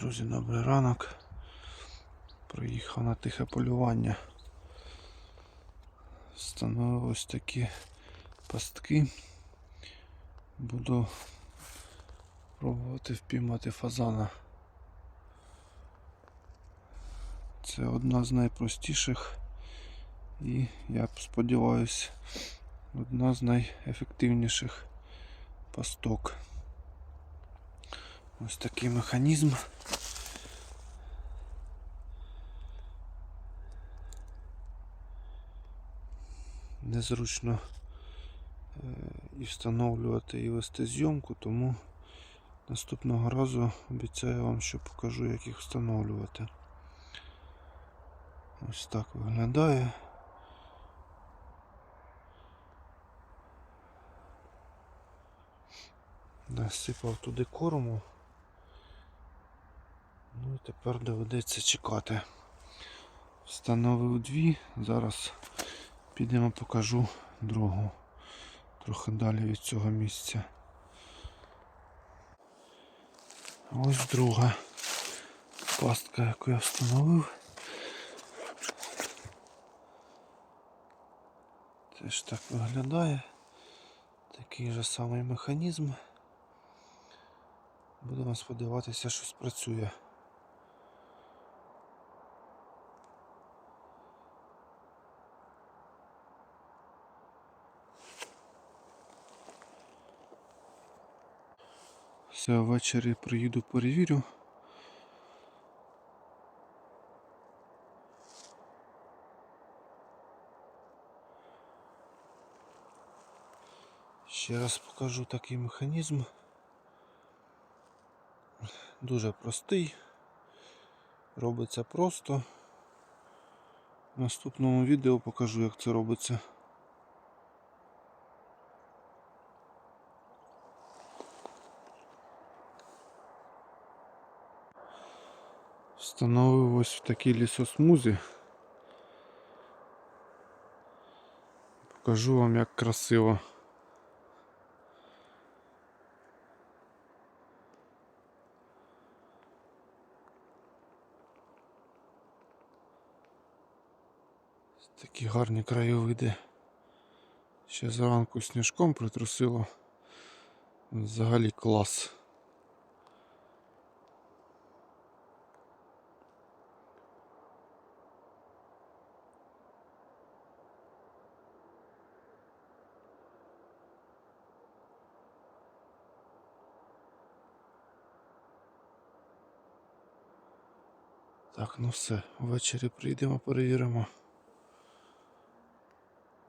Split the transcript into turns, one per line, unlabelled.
Друзі, добрий ранок. Приїхав на тихе полювання. Встановив ось такі пастки. Буду пробувати впіймати фазана. Це одна з найпростіших і, я сподіваюся, одна з найефективніших пасток. Ось такий механізм. Незручно е, і встановлювати і вести зйомку, тому наступного разу обіцяю вам, що покажу, як їх встановлювати. Ось так виглядає. Насипав туди корму. Ну і тепер доведеться чекати. Встановив дві, зараз підемо покажу другу. Трохи далі від цього місця. Ось друга пастка, яку я встановив. Теж так виглядає. Такий же самий механізм. Будемо сподіватися, що спрацює. Все, ввечері приїду перевірю. Ще раз покажу такий механізм. Дуже простий. Робиться просто. В наступному відео покажу, як це робиться. Встановив ось в такій лісосмузі. Покажу вам, як красиво. Такі гарні краєвиди. Ще зранку сніжком притрусило. Взагалі клас. Так, ну все, ввечері прийдемо, перевіримо.